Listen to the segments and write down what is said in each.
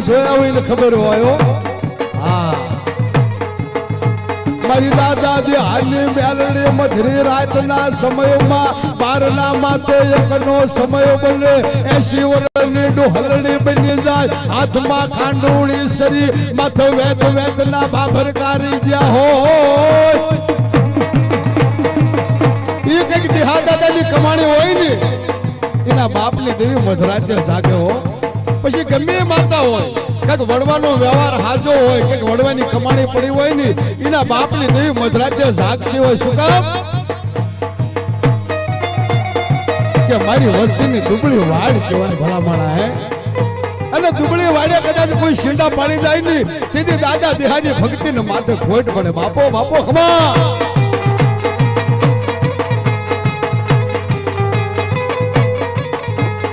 જીલ્યો જોયા હોય ને ખબર હોય હા. મારી દાદાજી હાલની મેલડી મધરી રાતના સમયમાં બારના માથે એકનો સમય બને. એસી વર્ષની ડોહલડી બની જાય. હાથમાં ખાંડુળી સરી માથે વેત વેતના બાભર કારી ગયા હોય. એ કંઈક દિહા દાદાની કમાણી હોય ને. એના બાપની દેવી મધરાત્ય જાગે હો. પછી ગમે એ માતા હોય. કંઈક વડવાનો વ્યવહાર હાજો હોય કંઈક વડવાની કમાણી પડી હોય ને, એના બાપની દેવી મધરાતે જાગતી હોય. શું કામ? કે મારી વસ્તીની દુબળી વાડ કહેવાય ભલામણા હે? અને દુબળી વાડે કદાચ કોઈ શીંડા પાડી જાય ને, તેથી દાદા દેહાની ભક્તિને માથે ખોટ પડે. બાપો બાપો, ખમા!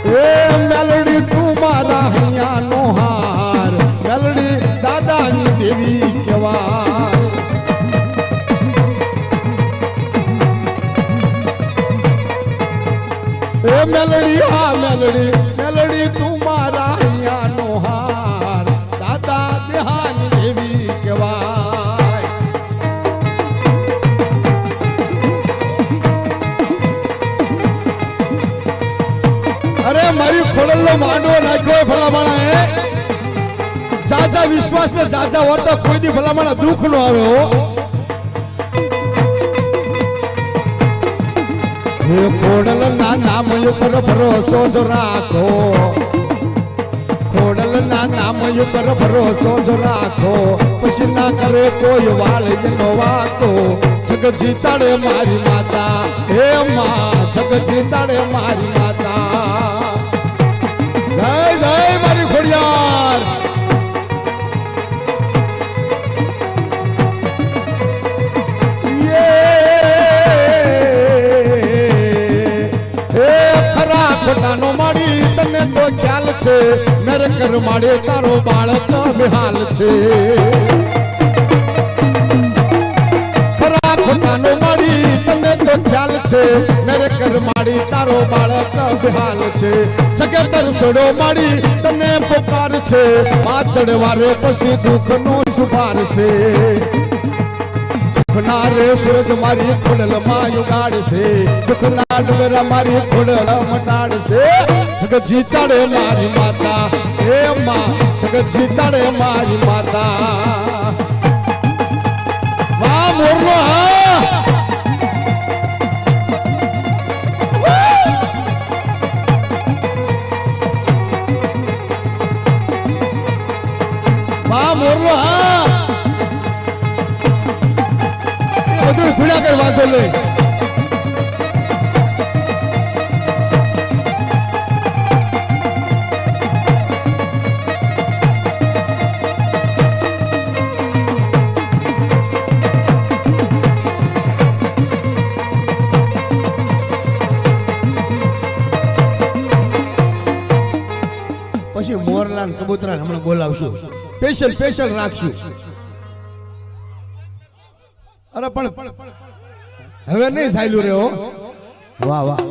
એ મારા હૈયાનો હાર. મેલડી દાદાની દેવી કેવા એ મેલડી, હા મેલડી મેલડી તું મારા હૈયાનો હાર. ખોડલનો માંડવો નાખ્યો ભલામણા એ જાજા વિશ્વાસ ને જાજા વર્તા કોઈ દી ભલામણા દુઃખ નો આવે, હો. હે ખોડલ, ના નામ ઉપર ભરોસો જ રાખો. ખોડલ, ના નામ ઉપર ભરોસો જ રાખો. પછી ના કરે કોઈ વાળ નો વાતો. જગ જીતાડે મારી માતા. હે માં જગ જીતાડે મારી માતા. ખોડિયાર ખોટાનો માડી તને તો ખ્યાલ છે. નરકર માડે તારો બાળક બેહાલ છે. ખ્યાલ છે. મેરે કરમાડી તારો બાળક બેહાલ છે. જગત સડો માડી તને પોકાર છે. પાછળ વારે પછી દુઃખનો સુભાર છે. દુઃખના સૂરજ મારી ખોડલ માં યુગાડશે દુઃખના ડુંગરા મારી ખોડલ મટાડશે જગજી જીતાડે મારી માતા. હે માં જગજી જીતાડે મારી માતા. વાહ મોરલો હા! વાહ મોરલો હા. બધું ભૂલ્યા કઈ વાંધો નહીં. કબૂતરા હમણાં બોલાવશું. સ્પેશિયલ સ્પેશિયલ રાખશું. અરે પણ હવે નહીં સાયલું રહ્યો વાહ વાહ.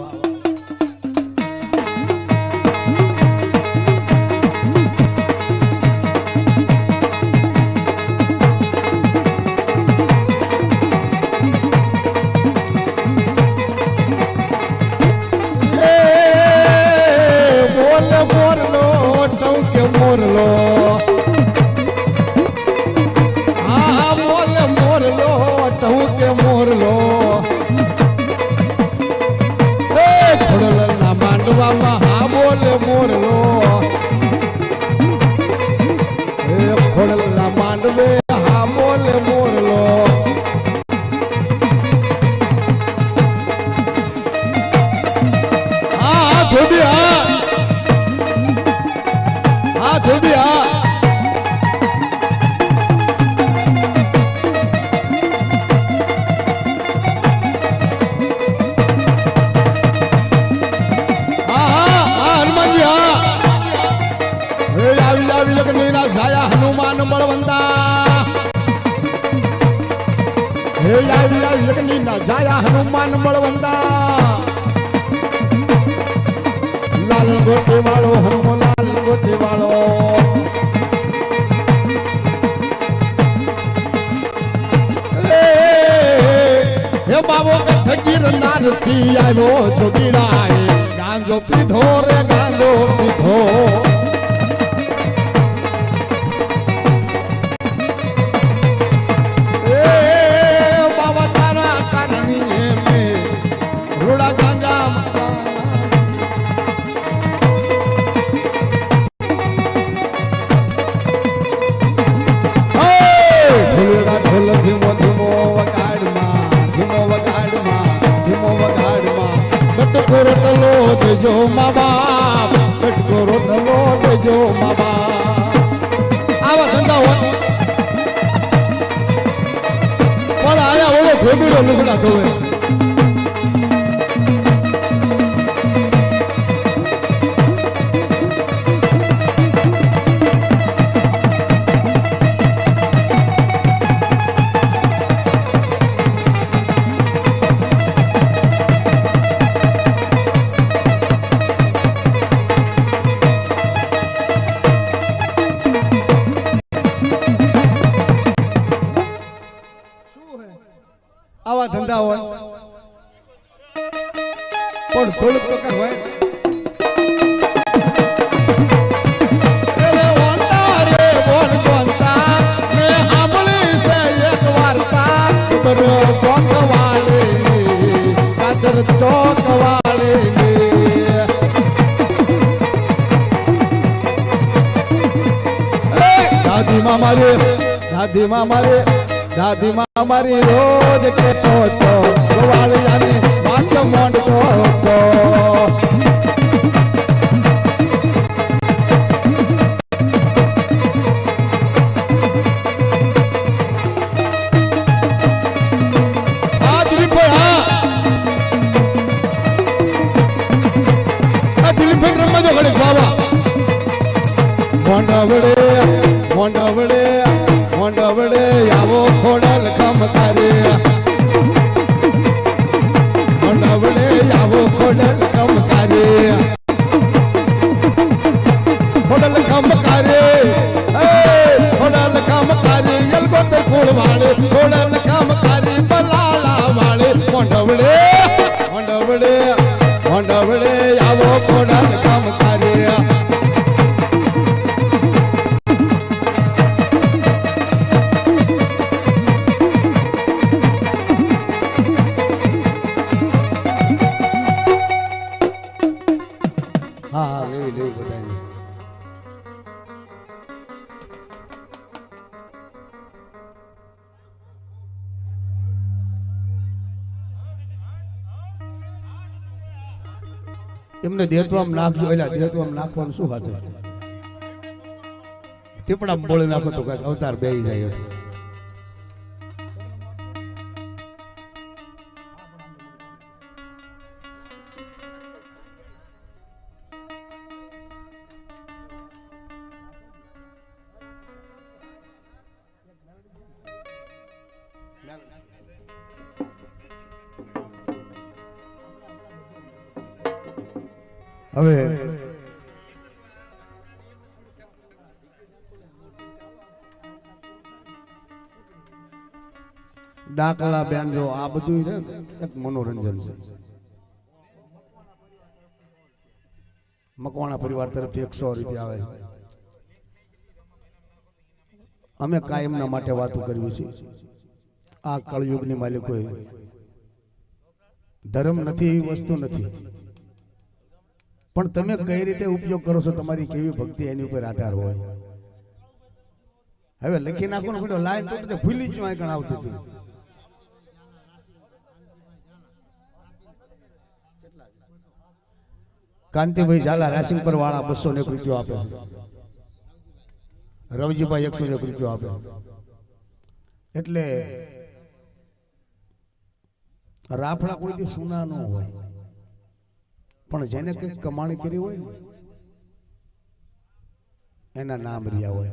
જાયા હનુમાન બળવંતા. લાલ ગોટી વાળો હનુમો લાલ ગોટી વાળો હે બાબો કથ ગિરનારથી આવ્યો છો ગીરાએ ગાંજો પીધો રે, ગાંજો પીધો. ખબર કોક વાળી કાચર ચોક વાળી દાદી માં મારે દાદી માં મારે દાદી માં મારી રોજ કેતો તો એમને દેતવામ નાખજો એટલે દેતવામ નાખવાનું શું વાત છે? ટીપડા બોળી નાખો તો અવતાર બેહી જાય હવે ડાકલા બેનજો આ બધું એક મનોરંજન છે. મકવાણા પરિવાર તરફથી એકસો રૂપિયા આવે. અમે કાયમના માટે વાતો કરવી છે. આ કળયુગની માલિકો ધર્મ નથી વસ્તુ નથી. પણ તમે કઈ રીતે ઉપયોગ કરો છો તમારી કેવી ભક્તિ એની ઉપર આધાર હોય? હવે લખી નાખો ને બધો લાઈન તો ભૂલી જ કણ આવતું હતું. કાંતિભાઈ ઝાલા રાસિંગ પર વાળા બસો ને રૂપિયો આપે. રવજીભાઈ એકસો ને રૂપિયો આપે. એટલે રાફડા કોઈ દી સુના ન હોય. પણ જેને કંઈક કમાણી કરી હોય, એના નામ રહ્યા હોય.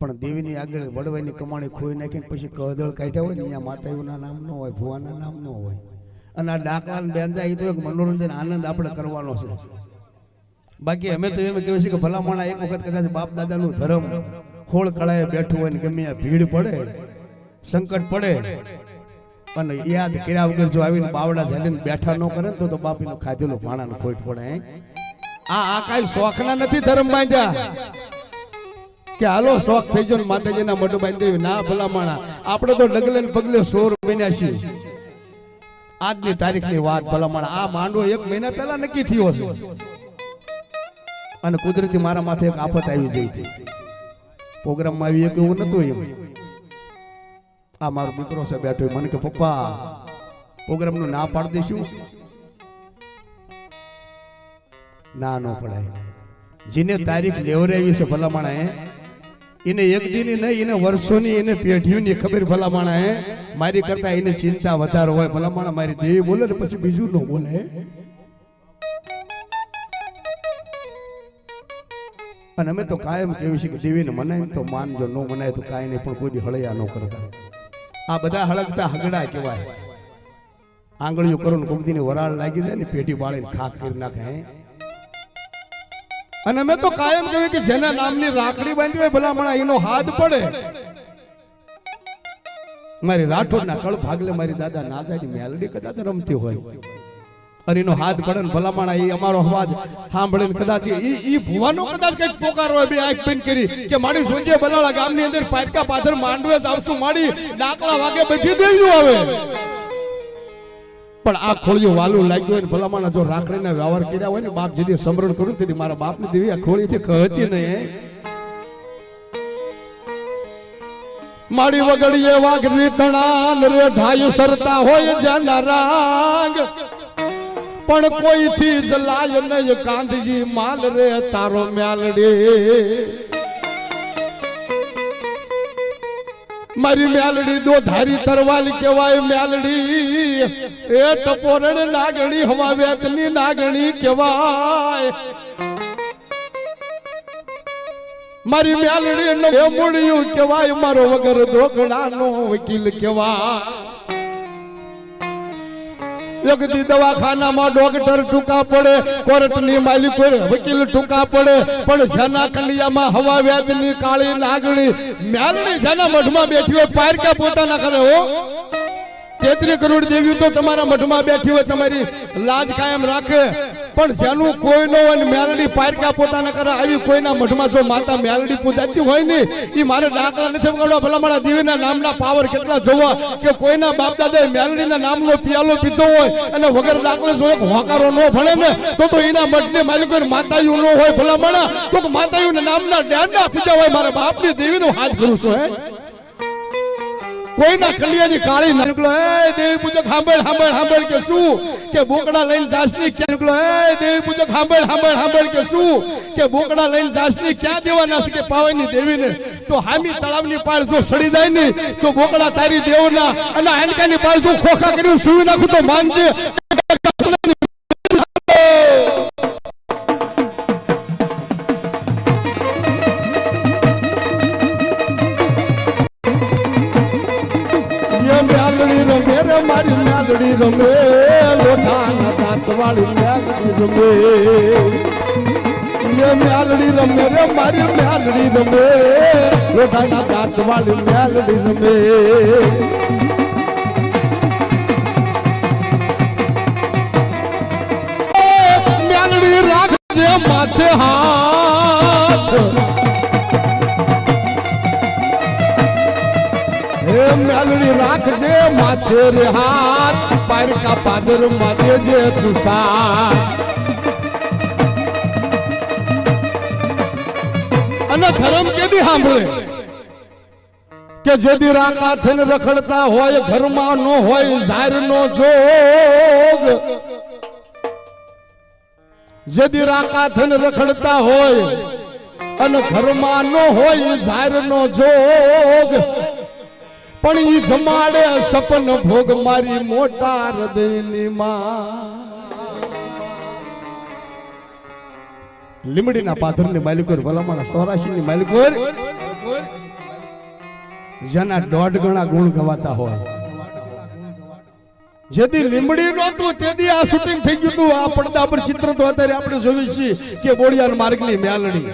પણ દેવીની આગળ વડવાઈની કમાણી ખોઈ નાખીને પછી કદળ કાઢ્યા હોય ને, અહીંયા માતાઓના નામ ન હોય, ભુવાના નામ ન હોય. અને આ ડાકા બેંજા એ તો એક મનોરંજન આનંદ આપણે કરવાનો છે. બાકી અમે તો એમ કહેવું છે કે ભલામણા એક વખત કદાચ બાપ દાદાનું ધર્મ ખોળ કળાએ બેઠું હોય ને ગમે ભીડ પડે, સંકટ પડે અને યાદ કર્યા વગર જો આવીને બાવડા ઝાલીને બેઠા ન કરે તો તો બાપીનું ખાધેલું ભાણાનું ખોટ પડે? આ આ કાંઈ શોખના નથી ધર્મ બાંધ્યા? કે હાલો શોખ થઈ ગયો ને માતાજીના મોઢું બાંધી દેવી ના ભલામણા આપણે તો ડગલે ને પગલે સોર બન્યા છીએ. આજની તારીખની વાત ભલામણા આ માંડવો એક મહિના પહેલા નક્કી થયો છે. અને કુદરતી મારા માથે એક આફત આવી જઈ હતી. પ્રોગ્રામમાં આવી એક એવું નતું એમ. આ મારો દીકરો છે, બેઠો મને કે, પપ્પા, પ્રોગ્રામનું ના પાડી દઈશું? ના, ન પડાય. જેને તારીખ લેવરાવી છે ભલામણા એને એક દિન નહીં, એને વર્ષોની, એને પેઢીઓની ખબર ભલામણા એ મારી કરતા એને ચિંતા વધારે હોય ભલામણા, મારી દેવી બોલે ને પછી બીજું ન બોલે અને અમે તો કાયમ કેવી છે કે દેવીને મનાય તો માનજો, ન મનાય તો કાંઈ નહીં, પણ કોઈ હળૈયા ન કરતા. આ બધા હળગતા હગડા કહેવાય. આંગળીઓ કરો ને કોકદીને વરાળ લાગી જાય ને પેટી બાળીને ખાક કરી નાખે અને અમે તો કાયમ કહ્યું કે જેના નામની રાખડી બાંધી હોય ભલામણા, એનો હાથ પડે. મારી રાઠોડના કળ ભાગલે મારી દાદા નાદાની મેલડી કદાચ રમતી હોય. અને એનો હાથ પડે ભલામણ એ અમારો અવાજ સાંભળીને કદાચ ઈ ભુવાનો કદાચ કંઈક પોકાર બે આંખ બંધ કરી કે મારી સોજે બલાળા ગામની અંદર પાટકા પાથર માંડવે જ માડી ડાકલા વાગે બેઠી દેવ્યું આવે પણ આ ખોળિયું વાલું લાગ્યું હોય ને ભલામણા જો રાખડીના વ્યવહાર કર્યા હોય ને, બાપ જેથી સમરણ કરું તેથી મારા બાપની દેવી આ ખોળીથી કહતી નહીં માડી વગડીએ વાઘરી તણા રે ઢાયું સરતા હોય જાના રાંગ પણ કોઈથી જલાય નહીં, ગાંધીજી માલ રે, તારો મ્યાલડે મારી મ્યાલડી દો ધારી તરવાલ કેવાય મ્યાલડી. એ ટપોરણ નાગણી હવા વેતની નાગણી કેવાય મારી મ્યાલડી નો મૂળિયું કેવાય મારો વગર ધોકડાનો વકીલ કેવાય એક દી દવાખાનામાં ડોક્ટર ટૂંકા પડે, કોર્ટની માલિક વકીલ ટૂંકા પડે, પણ જેના કંડિયામાં હવા વ્યાજની કાળી નાગણી મ્યાલણી જેના મઢમાં બેઠી હોય, પારકા પોતાના કરે હો. તેત્રી કરોડ દેવી તો તમારા મઠમાં બેઠી હોય, તમારી લાજ કાયમ રાખે. પણ જેનું કોઈ નો હોય મેલડી પારકા પોતાના કરે આવી, કોઈના મઠમાં જો માતા મેલડી પૂજાતી હોય ને એ મારે દાખલા નથી પકડવા ભલા મારા દેવીના નામના પાવર કેટલા જોવા કે કોઈના બાપ દાદા મેલડીના નામનો પિયાલો પીધો હોય અને વગર દાખલે જો હોકારો ન ભણે ને, તો તો એના મઢને માલિકો માતાયું ન હોય. ભલા માણા, તો માતાયું નામના ડેડા પીધા હોય. મારા બાપની દેવીનો હાથ કરું છું, હે. કોઈના કલિયાની કાળી નકલો, એ દેવી પૂજક સાંભળ હાંભળ હાંભળ કે શું? કે બોકડા લઈને જાસની ક્યાં નકલો, એ દેવી પૂજક, હાંભળ હાંભળ હાંભળ કે શું? કે બોકડા લઈને જાસની ક્યાં દેવાના છે કે પાવાની દેવીને? તો હામી તળાવની પાર જો સડી જાય ને, તો બોકડા તારી દેવના અને આનકાની પાર જો ખોખા કર્યું સુઈ નાખું તો માનજે મ્યાલડી રમે રે, મારી મ્યાલડી રમે. લોઢાના દાંત વાળી મ્યાલડી રમે મ્યાલડી રમે રે, મારી મ્યાલડી રમે. લોઢાના દાંત વાળી મ્યાલડી રમે. મેલડી રાખજે માથે રે હાથ પારકા પાદર માથે જે તુષાર. અને ધર્મ કેદી સાંભળે. કે જેદી રાકા થઈને રખડતા હોય, ઘરમાં નો હોય ઝાર નો જોગ. જેદી રાકા થઈને રખડતા હોય, અને ઘરમાં નો હોય ઝાર નો જોગ. પણ ઈ જમાડે સપન ભોગ મારી મોટા હૃદયની માં. લીમડીના પાથરની માલિકો વલામાના સોરાશીની માલિકો જેના દોઢ ગણા ગુણ ગવાતા હોય. જેથી લીમડી નહોતું, તેથી આ શૂટિંગ થઈ ગયું હતું. આ પડદા પર ચિત્ર તો અત્યારે આપણે જોયું છીએ કે બોડિયાર માર્ગની મેલડી